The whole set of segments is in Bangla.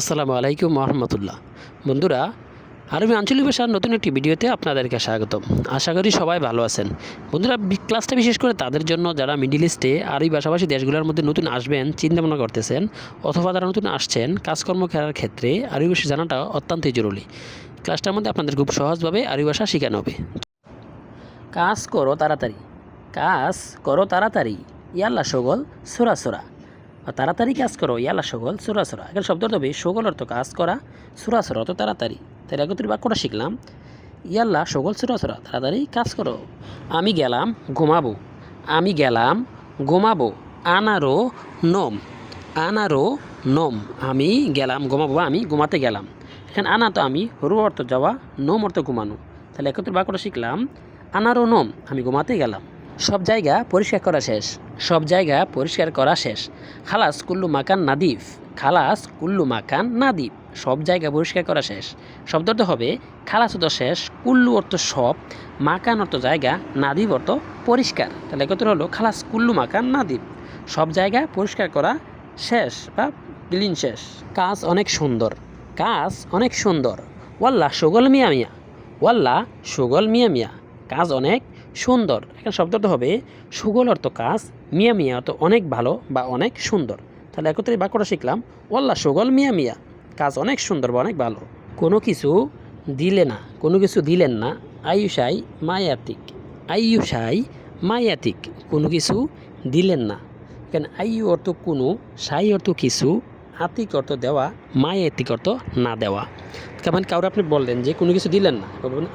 আসসালামু আলাইকুম রহমতুল্লাহ বন্ধুরা, আরবি আঞ্চলিক ভাষার নতুন একটি ভিডিওতে আপনাদেরকে স্বাগতম। আশা করি সবাই ভালো আছেন। বন্ধুরা ক্লাসটা বিশেষ করে তাদের জন্য যারা মিডিল ইস্টে আরবি ভাষাভাষী দেশগুলোর মধ্যে নতুন আসবেন, চিন্তা ভাবনা করতেছেন অথবা যারা নতুন আসছেন, কাজকর্ম করার ক্ষেত্রে আরবি ভাষা জানাটা অত্যন্তই জরুরি। ক্লাসটার মধ্যে আপনাদের খুব সহজভাবে আরবি ভাষা শেখানো হবে। কাজ করো তাড়াতাড়ি। কাজ করো তাড়াতাড়ি। ইয়াল্লা সগল, সোরা সোরা। তাড়াতাড়ি কাজ করো, ইয়ালা সগল, সোরা সোরা। এখানে শব্দ অর্থ হবে সগল অর্থ কাজ করা, সোরা সোরা অর্থ তাড়াতাড়ি। তাহলে একত্রিত বাক্যটা শিখলাম। ইয়াল্লা সগল, সোরা সোরা, তাড়াতাড়ি কাজ করো। আমি গেলাম, ঘুমাবো। আমি গেলাম, ঘুমাবো। আনারো নম। আনারো নম। আমি গেলাম, ঘুমাবো আমি ঘুমাতে গেলাম। এখানে আনা তো আমি, রু অর্থ যাওয়া, নোম অর্থ ঘুমানো। তাহলে একত্রিত বাক্যটা শিখলাম। আনারো নম। আমি ঘুমাতে গেলাম। সব জায়গা পরিষ্কার করা শেষ। সব জায়গা পরিষ্কার করা শেষ। খালাস কুল্লু মাকান নাদিফ। খালাস কুল্লু মাকান নাদিফ। সব জায়গা পরিষ্কার করা শেষ। শব্দ শব্দটা হবে, খালাস অর্থ শেষ, কুল্লু অর্থ সব, মাকান অর্থ জায়গা নাদিব অর্থ পরিষ্কার। তাহলে কত হলো, খালাস কুল্লু মাকান নাদিব সব জায়গা পরিষ্কার করা শেষ বা ক্লিন শেষ। কাজ অনেক সুন্দর। কাজ অনেক সুন্দর। ওয়াল্লা সুগল মিয়া মিয়া। ওয়াল্লা সুগল মিয়া মিয়া। কাজ অনেক সুন্দর। এখানে শব্দ শব্দটা হবে সুগল অর্থ কাজ, মিয়া মিয়া অর্থ অনেক ভালো বা অনেক সুন্দর। তাহলে একত্রে বাক্যটা শিখলাম, ওয়াল্লা সুগল মিয়া মিয়া, কাজ অনেক সুন্দর বা অনেক ভালো। কোনো কিছু দিলে না, কোনো কিছু দিলেন না আয়ুষাই মায়াতিক আয়ুষাই মায়াতিক, কোনো কিছু দিলেন না। কেন আয়ু অর্থ কোনো, সাই অর্থ কিছু, আতিক অর্থ দেওয়া, মায়াতিক অর্থ না দেওয়া। কেমন কাউরে আপনি বললেন যে কোনো কিছু দিলেন না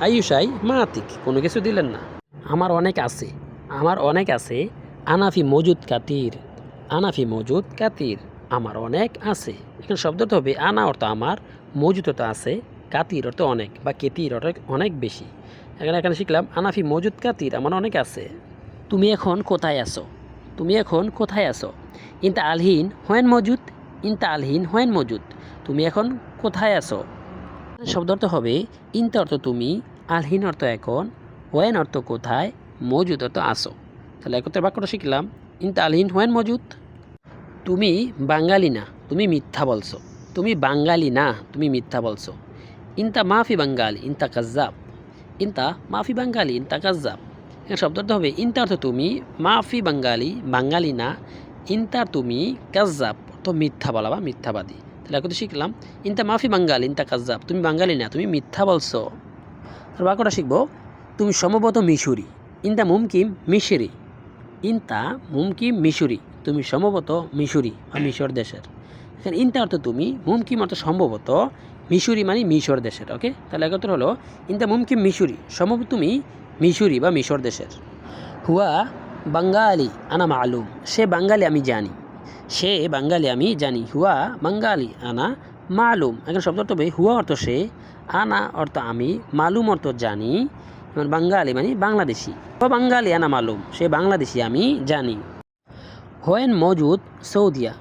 আয়ুষাই মা আতিক কোনো কিছু দিলেন না। আমার অনেক আছে, আমার অনেক আছে, আনাফি মজুদ কাতির, আনাফি মজুদ কাতির, আমার অনেক আছে। এখানে শব্দটা হবে, আনা অর্থ আমার, মজুদ অর্থ আছে, কাতির অর্থ অনেক বা কেতির অর্থ অনেক বেশি। এখানে এখানে শিখলাম, আনাফি মজুদ কাতির, আমার অনেক আছে। তুমি এখন কোথায় আছো? তুমি এখন কোথায় আছো? ইনতা আলহীন হোয়েন মজুদ, ইনতা আলহীন হোয়েন মজুদ, তুমি এখন কোথায় আছো? শব্দ অর্থ হবে, ইনতা অর্থ তুমি, আলহীন অর্থ এখন হোয়েন অর্থ কোথায়? মজুদ অর্থ আসো। তাহলে একত্রে বাক্যটা শিখলাম। ইনতা আলহীন হোয়েন মজুদ? তুমি বাঙালি না, তুমি মিথ্যা বলছো। তুমি বাঙালি না, তুমি মিথ্যা বলছো। ইনতা মাফি বাঙ্গালি ইনতা কাজ্জাব। ইনতা মাফি বাঙ্গালি ইনতা কাজ্জাব। এখানে শব্দটা হবে, ইনতা অর্থ তুমি, মাফি বাঙ্গালি বাঙালি না, ইনতা তুমি কাজ্জাব। তো মিথ্যা বলা বা মিথ্যাবাদী। তাহলে এখন শিখলাম, ইনতা মাফি বাঙ্গালি ইনতা কাজ্জাব। তুমি বাঙালি না, তুমি মিথ্যা বলছো। আর বাক্যটা শিখব। তুমি সম্ভবত মিশরি। ইনতা মুমকিম মিশরি। ইনতা মুমকিম মিশরি। তুমি সম্ভবত মিশরি বা মিশর দেশের। এখানে ইনতা অর্থ তুমি মুমকিম অর্থ সম্ভবত মিশরি মানে মিশর দেশের, ওকে? তাহলে একত্র হলো ইনতা মুমকিম মিশরি। সম্ভবত তুমি মিশরি বা মিশর দেশের। হুয়া বাঙ্গালি, আনা মালুম। সে বাঙালি আমি জানি। সে বাঙালি আমি জানি। হুয়া বাঙ্গালি, আনা মালুম। এখানে শব্দ অর্থ হুয়া অর্থ সে, আনা অর্থ আমি, মালুম অর্থ জানি। মানে বাঙালি মানে বাংলাদেশি। ও বাঙালি আনা মালুম, সে বাংলাদেশি, আমি জানি। হোয়েন মজুদ, সৌদিয়া।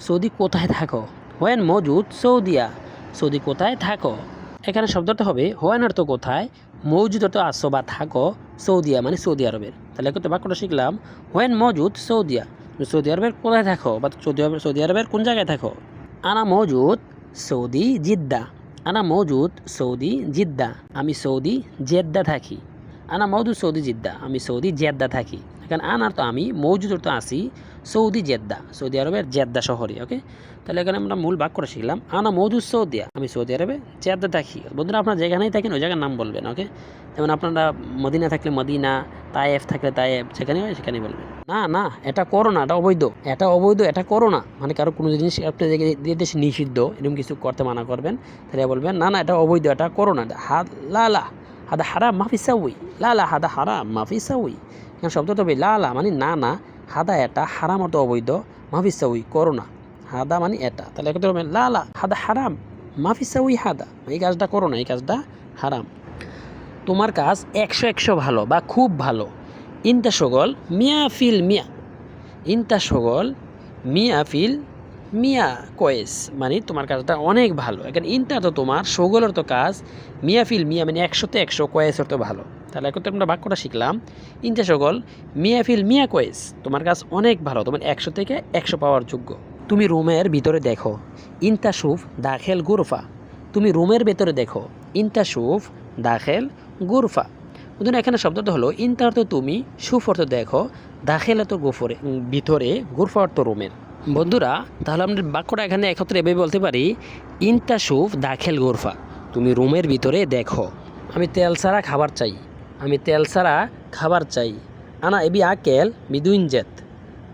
সৌদি কোথায় থাকো? হোয়েন মজুদ, সৌদিয়া। সৌদি কোথায় থাকো? এখানে শব্দটা হবে, হোয়েন অর্থ কোথায়, মজুদ অর্থ আসো বা থাকো, সৌদিয়া মানে সৌদি আরবের। তাহলে একটু বাক্যটা শিখলাম, হোয়েন মজুদ, সৌদিয়া। সৌদি আরবের কোথায় থাকো? বা সৌদি আরবের সৌদি আরবের কোন জায়গায় থাকো? আনা মজুদ, সৌদি, জিদ্দা। আনা মৌজুদ সৌদি জিদ্দা, আমি সৌদি জেদ্দা থাকি। আনা মৌজুদ সৌদি জিদ্দা, আমি সৌদি জেদ্দা থাকি। এখানে আনার তো আমি মৌজুদ তো আসি সৌদি, জেদ্দা, সৌদি আরবের জেদ্দা শহরে, ওকে? তাহলে এখানে আমরা মূল বাক্যটা শিখলাম, আনা মৌজুদ সৌদিয়া, আমি সৌদি আরবে, জেদ্দা থাকি। বন্ধুরা, আপনারা যেখানেই থাকেন ওই জায়গার নাম বলবেন, ওকে? যেমন আপনারা মদিনা থাকলে মদিনা, তায়েফ থাকলে তায়েফ, যেখানে হয় সেখানেই বলবেন। না না, এটা করো না, এটা অবৈধ এটা অবৈধ, এটা করো না। মানে কারও কোনো জিনিস আপনি দেশে নিষিদ্ধ, এরকম কিছু করতে মানা করবেন, তাহলে বলবেন, না না, এটা অবৈধ, এটা করো না হা লা লা, হাদা হারা মাফি সাউই, লা লা, হাদা হারা মাফি সাউই। এখানে শব্দটা হবে লা লা মানে না না। হাদা এটা, হারাম অর্থ অবৈধ। মাফিসা সাউই করো না হাদা মানে এটা। তাহলে একত্রে হবে হাদা হারাম। মাফিসা সাউই, হাদা। এই কাজটা করো না, এই কাজটা হারাম। তোমার কাজ একশো একশো ভালো বা খুব ভালো। ইনতা সগল মিয়া ফিল মিয়া। ইনতা সগল মিয়া ফিল মিয়া কয়েস মানে তোমার কাজটা অনেক ভালো। এখানে ইনটা তো তোমার, সগলের তো কাজ, মিয়া ফিল, মিয়া মানে একশোতে একশো, কয়েসের তো ভালো। তাহলে এখন তো আমরা বাক্যটা শিখলাম। ইনটা সগল, মিয়া ফিল, মিয়া কয়েস, তোমার কাজ অনেক ভালো, তোমার একশো থেকে একশো পাওয়ার যোগ্য। তুমি রুমের ভিতরে দেখো ইনতা সুফ, দাখেল, গুরফা। তুমি রুমের ভেতরে দেখো ইনতা সুফ, দাখেল, গুরফা। বুঝুন এখানে শব্দটা হলো ইনতা অর্থ তুমি, সুফ অর্থ দেখো, দাখেল অর্থ গোফরে, ভিতরে, গুরফা অর্থ রুমের। বন্ধুরা, তাহলে আমরা বাক্যটা এখানে একত্রে এভাবে বলতে পারি ইনতা সুফ দাখেল গুরফা। তুমি রুমের ভিতরে দেখো, আমি তেল ছাড়া খাবার চাই। আমি তেল ছাড়া খাবার চাই। আনা এবি আকেল বিদুইন জেত।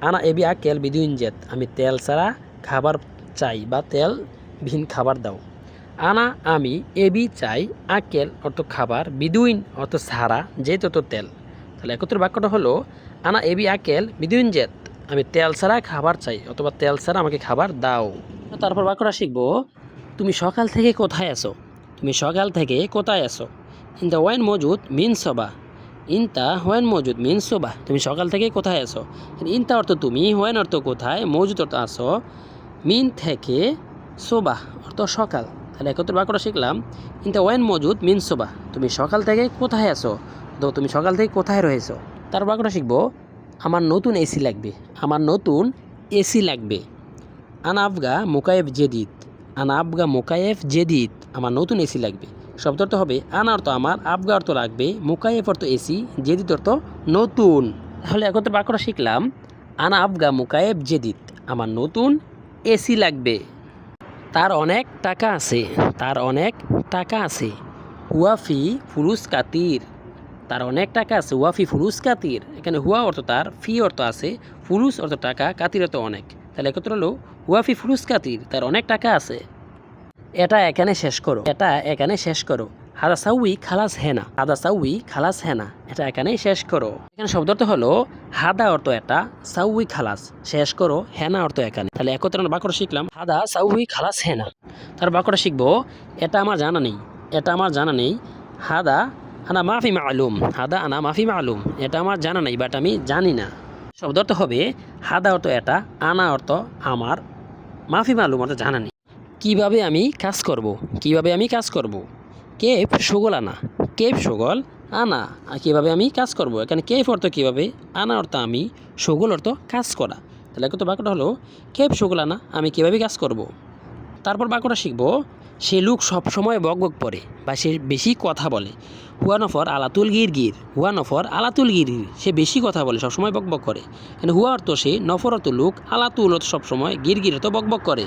আনা এবি আকেল বিদুইন জেত। আমি তেল ছাড়া খাবার চাই বা তেল ভিন খাবার দাও। আনা আমি এবি চাই আকেল অর্থ খাবার, বিদুইন অর্থ জেত অর্থ তেল। তাহলে একত্র বাক্যটা হলো, আনা এবি আকেল বিদুইন জেত। আমি তেল ছাড়া খাবার চাই, অথবা তেল ছাড়া আমাকে খাবার দাও। তারপর বাক্যটা শিখব, তুমি সকাল থেকে কোথায় আসো তুমি সকাল থেকে কোথায় আসো ইন দ্য ওয়াইন মজুদ মিন সবা। ইনতা হোয়েন মজুদ মিন সোবা। তুমি সকাল থেকে কোথায় আসো ইনতা অর্থ তুমি হোয়েন অর্থ কোথায়? মজুদ অর্থ আসো মিন থেকে সোবা অর্থ সকাল। তাহলে একত্র বাক্যটা শিখলাম ইনতা ওয়াইন মজুদ মিন সোবা। তুমি সকাল থেকে কোথায় আসো তো তুমি সকাল থেকে কোথায় রয়েছো? তার বাক্যটা শিখব আমার নতুন এসি লাগবে। আমার নতুন এসি লাগবে। আনাফগা মোকায়েফ জেদিদ। আনাফগা মোকায়েফ জেদিদ। আমার নতুন এসি লাগবে। শব্দ অর্থ হবে, আনা অর্থ আমার, আবগা অর্থ লাগবে মোকায়েফ অর্থ এসি, জেদিদ অর্থ নতুন। তাহলে একত্রে বাক্যটা শিখলাম। আনা মোকায়েফ জেদিদ। আমার নতুন এসি লাগবে। তার অনেক টাকা আছে। তার অনেক টাকা আছে। হুয়াফি ফুরুস কাতির। তার অনেক টাকা আছে হুয়াফি ফুরুস কাতির। এখানে হুয়া অর্থ তার, ফি অর্থ আছে, ফুরুস অর্থ টাকা, কাতির অর্থ অনেক। তাহলে একত্র হলো হুয়াফি ফুরুস কাতির, তার অনেক টাকা আছে। এটা এখানে শেষ করো, এটা এখানে শেষ করো। হাদা সাউই খালাস হেনা, হাদা সাউই খালাস হেনা, এটা এখানে শেষ করো। এখানে শব্দ অর্থ হলো, হাদা অর্থ এটা, সাউই খালাস, শেষ করো, হেনা অর্থ এখানে। তাহলে একত্র বাক্যটা শিখলাম, হাদা সাউই খালাস হেনা। তার বাক্যটা শিখব, এটা আমার জানা নেই, এটা আমার জানা নেই, হাদা আনা মাফি মালুম, হাদা আনা মাফি মালুম। এটা আমার জানা নাই বাট আমি জানি না। শব্দ অর্থ হবে, হাদা অর্থ এটা, আনা অর্থ আমার, মাফি মালুম অর্থ জানা নেই। কীভাবে আমি কাজ করব? কীভাবে আমি কাজ করব? কেফ সুগল আনা, কেফ সুগল আনা। কীভাবে আমি কাজ করব? এখানে কেফ অর্থ কীভাবে, আনা অর্থ আমি, সুগল অর্থ কাজ করা। তাহলে কত বাক্যটা হলো, কেফ সুগল আনা, আমি কীভাবে কাজ করব? তারপর বাক্যটা শিখব সে লোক সবসময় বক বক পড়ে বা সে বেশি কথা বলে। হুয়া নফর আলাতুল গির গির। হুয়া নফর আলাতুল গির গির। সে বেশি কথা বলে, সবসময় বক বক করে। কিন্তু হুয়া অর্থ সে নফর অর্থ লোক, আলাতুল সবসময় গির গির অর্থ বক বক করে।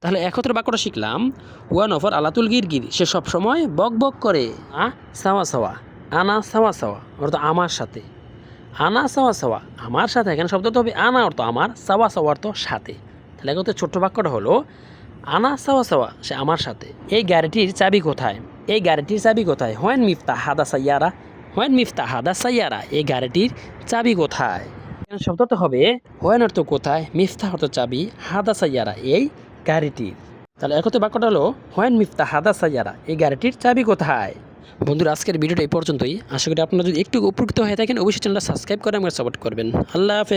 তাহলে একত্রে বাক্যটা শিখলাম। হুয়া নফর আলাতুল গির গির। সে সবসময় বক বক করে। আ? সাওয়া সাওয়া। আনা সাওয়া সাওয়া। অর্থ আমার সাথে। আনা সাওয়া সাওয়া। আমার সাথে। এখানে শব্দ তো হবে আনা অর্থ আমার, সাওয়া সাওয়া অর্থ সাথে। তাহলে একত্রে ছোট্ট বাক্যটা হলো আনা সাওয়া সাওয়া, সে আমার সাথে। এই গাড়িটির চাবি কোথায়? এই গাড়িটির চাবি কোথায়? হোয়েন মিফতা হাদা সাইয়ারা, হোয়েন মিফতা হাদা সাইয়ারা, এই গাড়িটির চাবি কোথায়? শব্দটা হবে, হোয়েন অর্থ কোথায় মিফতা অর্থ চাবি, হাদা সাইয়ারা, এই গাড়িটির। তাহলে একত্রে বাক্যটা হলো, হোয়েন মিফতা হাদা সাইয়ারা, এই গাড়িটির চাবি কোথায়? বন্ধুরা, আজকের ভিডিওটা এই পর্যন্তই। আশা করি আপনারা যদি একটু উপকৃত হয়ে থাকেন, অবশ্যই চ্যানেলটা সাবস্ক্রাইব করে আমার সাপোর্ট করবেন। আল্লাহ হাফেজ।